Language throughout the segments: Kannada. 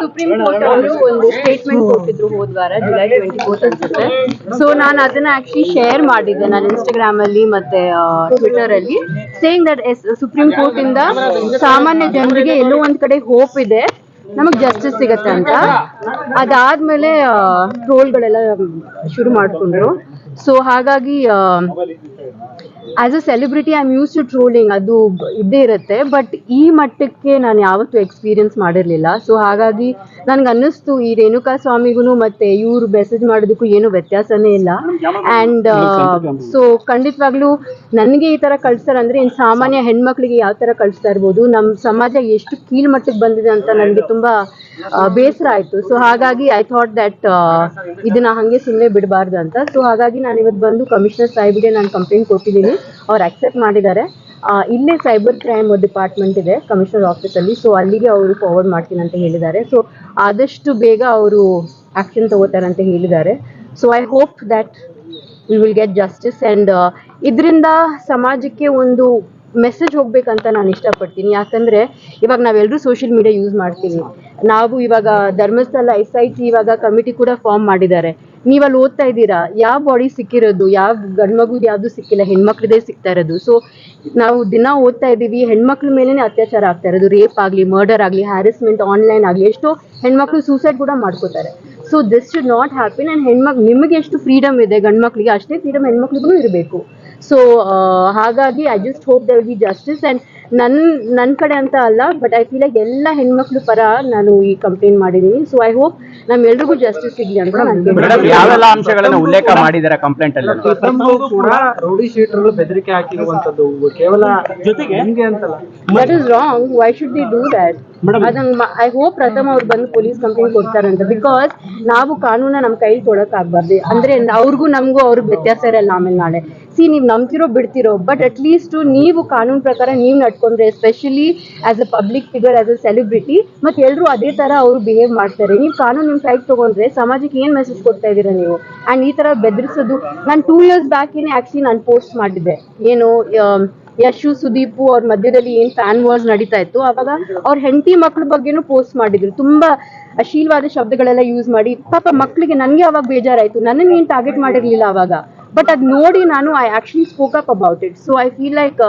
ಸುಪ್ರೀಂ ಕೋರ್ಟ್ ಅವರು ಒಂದು ಸ್ಟೇಟ್ಮೆಂಟ್ ಕೊಟ್ಟಿದ್ರು ಹೋದ್ವಾರ ಜುಲೈ ಟ್ವೆಂಟಿ ಫೋರ್ತ್ ಅನ್ಸುತ್ತೆ. ಸೊ ನಾನು ಅದನ್ನ ಆಕ್ಚುಲಿ ಶೇರ್ ಮಾಡಿದ್ದೆ ನಾನು ಇನ್ಸ್ಟಾಗ್ರಾಮ್ ಅಲ್ಲಿ ಮತ್ತೆ ಟ್ವಿಟರ್ ಅಲ್ಲಿ saying that as Supreme Court ಇಂದ ಸಾಮಾನ್ಯ ಜನರಿಗೆ ಎಲ್ಲೋ ಒಂದ್ ಕಡೆ ಹೋಪ್ ಇದೆ ನಮಗ್ ಜಸ್ಟಿಸ್ ಸಿಗತ್ತೆ ಅಂತ. ಅದಾದ್ಮೇಲೆ ಟ್ರೋಲ್ಗಳೆಲ್ಲ ಶುರು ಮಾಡ್ಕೊಂಡ್ರು. ಸೊ ಹಾಗಾಗಿ as a celebrity I am used to trolling ಅದು ಇದ್ದೇ ಇರುತ್ತೆ. ಬಟ್ ಈ ಮಟ್ಟಕ್ಕೆ ನಾನು ಯಾವತ್ತೂ ಎಕ್ಸ್ಪೀರಿಯನ್ಸ್ ಮಾಡಿರಲಿಲ್ಲ. ಸೊ ಹಾಗಾಗಿ ನನಗೆ ಅನ್ನಿಸ್ತು ಈ ರೇಣುಕಾ ಸ್ವಾಮಿಗೂ ಮತ್ತೆ ಇವ್ರು ಮೆಸೇಜ್ ಮಾಡೋದಕ್ಕೂ ಏನು ವ್ಯತ್ಯಾಸನೇ ಇಲ್ಲ. ಆ್ಯಂಡ್ ಸೊ ಖಂಡಿತವಾಗ್ಲೂ ನನಗೆ ಈ ಥರ ಕಳಿಸ್ತಾರೆ ಅಂದರೆ ಇನ್ನು ಸಾಮಾನ್ಯ ಹೆಣ್ಮಕ್ಳಿಗೆ ಯಾವ ಥರ ಕಳಿಸ್ತಾ ಇರ್ಬೋದು ನಮ್ಮ ಸಮಾಜ ಎಷ್ಟು ಕೀಳ್ಮಟ್ಟಕ್ಕೆ ಬಂದಿದೆ ಅಂತ ನನಗೆ ತುಂಬ ಬೇಸರ ಆಯಿತು. ಸೊ ಹಾಗಾಗಿ ಐ ಥಾಟ್ ದ್ಯಾಟ್ ಇದನ್ನ ಹಾಗೆ ಸುಮ್ಮನೆ ಬಿಡಬಾರ್ದು ಅಂತ. ಸೊ ಹಾಗಾಗಿ ನಾನು ಇವತ್ತು ಬಂದು ಕಮಿಷನರ್ ಸಾಹೇಬ್ಗೆ ನಾನು ಕಂಪ್ಲೇಂಟ್ ಕೊಟ್ಟಿದ್ದೀನಿ. ಅವ್ರು ಅಕ್ಸೆಪ್ಟ್ ಮಾಡಿದ್ದಾರೆ. ಇಲ್ಲೇ ಸೈಬರ್ ಕ್ರೈಮ್ ಡಿಪಾರ್ಟ್ಮೆಂಟ್ ಇದೆ ಕಮಿಷನರ್ ಆಫೀಸಲ್ಲಿ ಸೊ ಅಲ್ಲಿಗೆ ಅವರು ಫಾರ್ವರ್ಡ್ ಮಾಡ್ತೀನಿ ಅಂತ ಹೇಳಿದ್ದಾರೆ. ಸೊ ಆದಷ್ಟು ಬೇಗ ಅವರು ಆ್ಯಕ್ಷನ್ ತಗೋತಾರೆ ಅಂತ ಹೇಳಿದ್ದಾರೆ. So I hope that we will get justice and ಇದರಿಂದ ಸಮಾಜಕ್ಕೆ ಒಂದು ಮೆಸೇಜ್ ಹೋಗ್ಬೇಕಂತ ನಾನು ಇಷ್ಟಪಡ್ತೀನಿ. ಯಾಕಂದ್ರೆ ಇವಾಗ ನಾವೆಲ್ಲರೂ ಸೋಷಿಯಲ್ ಮೀಡಿಯಾ ಯೂಸ್ ಮಾಡ್ತೀವಿ. ನಾವು ಇವಾಗ ಧರ್ಮಸ್ಥಳ ಎಸ್ ಐ ಟಿ ಇವಾಗ ಕಮಿಟಿ ಕೂಡ ಫಾರ್ಮ್ ಮಾಡಿದ್ದಾರೆ. ನೀವು ಅಲ್ಲಿ ಓದ್ತಾ ಇದ್ದೀರಾ? ಯಾವ ಬಾಡಿ ಸಿಕ್ಕಿರೋದು? ಯಾವ ಗಂಡ್ಮಗು ಯಾವುದು ಸಿಕ್ಕಿಲ್ಲ? ಹೆಣ್ಮಕ್ಳದೇ ಸಿಗ್ತಾ ಇರೋದು. ಸೊ ನಾವು ದಿನ ಓದ್ತಾ ಇದ್ದೀವಿ. ಹೆಣ್ಮಕ್ಳ ಮೇಲೇನೆ ಅತ್ಯಾಚಾರ ಆಗ್ತಾ ಇರೋದು. ರೇಪ್ ಆಗಲಿ ಮರ್ಡರ್ ಆಗಲಿ ಹ್ಯಾರಸ್ಮೆಂಟ್ ಆನ್ಲೈನ್ ಆಗಲಿ, ಎಷ್ಟೋ ಹೆಣ್ಮಕ್ಳು ಸೂಸೈಡ್ ಕೂಡ ಮಾಡ್ಕೋತಾರೆ. So this should not happy and ಹೆಣ್ಮಕ್ ನಿಮಗೆ ಎಷ್ಟು ಫ್ರೀಡಮ್ ಇದೆ ಗಂಡು ಮಕ್ಳಿಗೆ ಅಷ್ಟೇ ಫ್ರೀಡಮ್ ಹೆಣ್ಮಕ್ಳಿಗೂ ಇರಬೇಕು. ಸೊ ಹಾಗಾಗಿ I just hope there be justice and ನನ್ನ ನನ್ನ ಕಡೆ ಅಂತ ಅಲ್ಲ ಬಟ್ ಐ ಫೀಲ್ ಎಲ್ಲ ಹೆಣ್ಮಕ್ಳು ಪರ ನಾನು ಈ ಕಂಪ್ಲೇಂಟ್ ಮಾಡಿದ್ದೀನಿ. ಸೊ ಐ ಹೋಪ್ ನಮ್ಮೆಲ್ರಿಗೂ ಜಸ್ಟಿಸ್ ಸಿಗಲಿ ಅಂತ ನಾನು ಮೇಡಮ್ ಯಾವೆಲ್ಲ ಅಂಶಗಳನ್ನ ಉಲ್ಲೇಖ ಮಾಡಿದ್ದಾರೆ ಕಂಪ್ಲೇಂಟ್ ಅಲ್ಲಿ? ಪ್ರಥಮವು ಕೂಡ ರೌಡಿ ಶೀಟರ್ಗಳು ಬೆದರಿಕೆ ಹಾಕಿರುವಂತದ್ದು ಕೇವಲ ಜೊತೆಗೆ ಹಿಂಗೆ ಅಂತಲ್ಲ. That is wrong why should they do that I hope ಪ್ರಥಮ ಅವ್ರು ಬಂದು ಪೊಲೀಸ್ ಕಂಪ್ಲೇಂಟ್ ಕೊಡ್ತಾರಂತ. ಬಿಕಾಸ್ ನಾವು ಕಾನೂನ ನಮ್ಮ ಕೈ ಕೊಡಕ್ ಆಗ್ಬಾರ್ದು ಅಂದ್ರೆ ಅವ್ರಿಗೂ ನಮಗೂ ಅವ್ರಿಗೆ ವ್ಯತ್ಯಾಸ ಇರಲ್ಲ ಆಮೇಲೆ ನಾಳೆ. ಸಿ ನೀವು ನಂಬ್ತಿರೋ ಬಿಡ್ತಿರೋ ಬಟ್ ಅಟ್ ಲೀಸ್ಟ್ ನೀವು ಕಾನೂನು ಪ್ರಕಾರ ನೀವು ನಡ್ಕೊಂಡ್ರೆ especially as a public figure as a celebrity ಮತ್ತೆ ಎಲ್ಲರೂ ಅದೇ ತರ ಅವರು ಬಿಹೇವ್ ಮಾಡ್ತಾರೆ. ನೀವು ಕಾನೂನು ನಿಮ್ಮ ಸೈಡ್ ತಗೊಂಡ್ರೆ ಸಮಾಜಕ್ಕೆ ಏನ್ ಮೆಸೇಜ್ ಕೊಡ್ತಾ ಇದ್ದೀರಾ ನೀವು? ಅಂಡ್ ಈ ತರ ಬೆದರಿಸೋದು, ನಾನು ಟೂ ಇಯರ್ಸ್ ಬ್ಯಾಕ್ ಏನೇ ಆಕ್ಚುಲಿ ನಾನು ಪೋಸ್ಟ್ ಮಾಡಿದ್ದೆ. ಏನು ಯಶು, ಸುದೀಪು ಅವ್ರ ಮಧ್ಯದಲ್ಲಿ ಏನ್ ಫ್ಯಾನ್ ವಾರ್ಸ್ ನಡೀತಾ ಇತ್ತು, ಅವಾಗ ಅವ್ರ ಹೆಂಡತಿ ಮಕ್ಳ ಬಗ್ಗೆನೂ ಪೋಸ್ಟ್ ಮಾಡಿದ್ರು. ತುಂಬಾ ಅಶೀಲವಾದ ಶಬ್ದಗಳೆಲ್ಲ ಯೂಸ್ ಮಾಡಿ, ಪಾಪ ಮಕ್ಳಿಗೆ ನನ್ಗೆ ಅವಾಗ ಬೇಜಾರಾಯ್ತು. ನನ್ನನ್ನು ಏನ್ ಟಾರ್ಗೆಟ್ ಮಾಡಿರ್ಲಿಲ್ಲ ಅವಾಗ. ಬಟ್ ಅದ್ ನೋಡಿ ನಾನು I actually spoke up about it so I feel like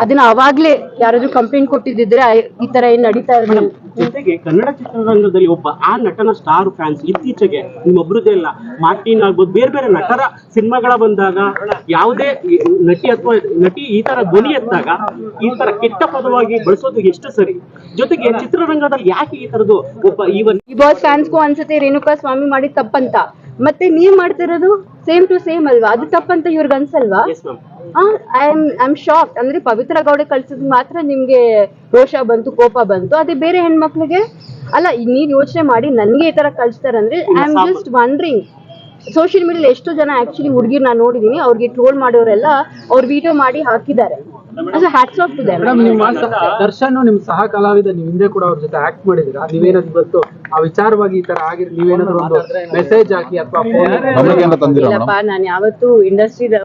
ಅದನ್ನ ಅವಾಗ್ಲೇ ಯಾರಾದ್ರೂ ಕಂಪ್ಲೇಂಟ್ ಕೊಟ್ಟಿದ್ದಿದ್ರೆ ಈ ತರ ಏನ್ ನಡೀತಾ ಇರಲಿಲ್ಲ. ಜೊತೆಗೆ ಕನ್ನಡ ಚಿತ್ರರಂಗದಲ್ಲಿ ಒಬ್ಬ ಆ ನಟನ ಸ್ಟಾರ್ ಫ್ಯಾನ್ಸ್ ಇತ್ತೀಚೆಗೆ ನಿಮ್ಮೊಬ್ರದೇ ಅಲ್ಲ ಮಾರ್ಟಿನ್ ಆಗ್ಬೋದು ಬೇರೆ ಬೇರೆ ನಟರ ಸಿನಿಮಾಗಳ ಬಂದಾಗ ಯಾವುದೇ ನಟಿ ಅಥವಾ ನಟಿ ಈ ತರ ಧ್ವನಿ ಎತ್ತಾಗ ಈ ತರ ಕೆಟ್ಟ ಪದವಾಗಿ ಬಳಸೋದು ಎಷ್ಟು ಸರಿ? ಜೊತೆಗೆ ಚಿತ್ರರಂಗದಲ್ಲಿ ಯಾಕೆ ಈ ತರದ್ದು ಒಬ್ಬ ಈವನ್ ಈ ಬಾಸ್ ಫ್ಯಾನ್ಸ್ಗೂ ಅನ್ಸುತ್ತೆ ರೇಣುಕಾ ಸ್ವಾಮಿ ಮಾಡಿದ ತಪ್ಪಂತ. ಮತ್ತೆ ನೀವ್ ಮಾಡ್ತಿರೋದು ಸೇಮ್ ಟು ಸೇಮ್ ಅಲ್ವಾ? ಅದು ತಪ್ಪಂತ ಇವ್ರಿಗೆ ಅನ್ಸಲ್ವಾ? Yes ma'am I am I am shock ಅಂದ್ರೆ ಪವಿತ್ರ ಗೌಡ ಕಳ್ಸಿದ್ ಮಾತ್ರ ನಿಮ್ಗೆ ರೋಷ ಬಂತು ಕೋಪ ಬಂತು. ಅದೇ ಬೇರೆ ಹೆಣ್ಮಕ್ಳಿಗೆ? ಅಲ್ಲ ನೀವ್ ಯೋಚನೆ ಮಾಡಿ ನನ್ಗೆ ಈ ತರ ಕಳ್ಸ್ತಾರಂದ್ರೆ I am just wondering social ಮೀಡಿಯಲ್ಲಿ ಎಷ್ಟು ಜನ ಆಕ್ಚುಲಿ ಹುಡುಗಿರ್ ನಾನು ನೋಡಿದೀನಿ ಅವ್ರಿಗೆ ಟ್ರೋಲ್ ಮಾಡೋರೆಲ್ಲ ಅವ್ರ ವಿಡಿಯೋ ಮಾಡಿ ಹಾಕಿದ್ದಾರೆ. ಹ್ಯಾಟ್ಸ್ ಆಫ್ ಟು ದರ್ಶನ್ ನಿಮ್ ಸಹ ಕಲಾವಿದ ನೀವು ಹಿಂದೆ ಕೂಡ ಅವ್ರ ಜೊತೆ ಆಕ್ಟ್ ಮಾಡಿದಿರಾ ನೀವೇನಾದ್ರು ಇವತ್ತು ಆ ವಿಚಾರವಾಗಿ ಈ ತರ ಆಗಿರ್ ನೀವೇನಾದ್ರು ಒಂದು ಮೆಸೇಜ್ ಹಾಕಿ ಅಥವಾ ಫೋನ್ ಮೇಡಮ್ ಇಲ್ಲಪ್ಪ ನಾನು ಯಾವತ್ತೂ ಇಂಡಸ್ಟ್ರಿ